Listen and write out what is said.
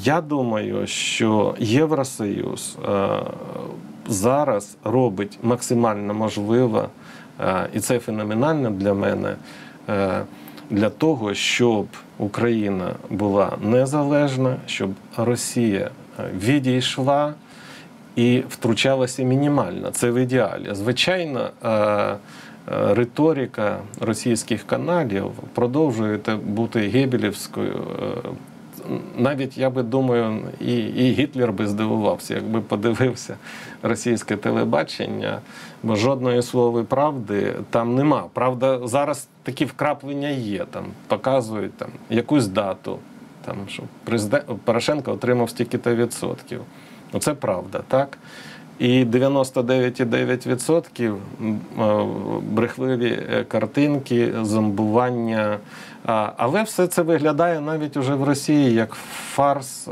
Я думаю, що Євросоюз е, зараз робить максимально можливе, е, і це феноменально для мене, е, для того, щоб Україна була незалежна, щоб Росія відійшла і втручалася мінімально. Це в ідеалі. Звичайно, риторика російських каналів продовжує бути гебелівською. Навіть я би думаю, і, і Гітлер би здивувався, якби подивився російське телебачення, бо жодної слови правди там нема. Правда, зараз такі вкраплення є. Там показують там якусь дату, там що президент Порошенко отримав стільки-то відсотків. Ну це правда, так? І 99,9% е, брехливі е, картинки, зомбування. Але все це виглядає навіть уже в Росії як фарс.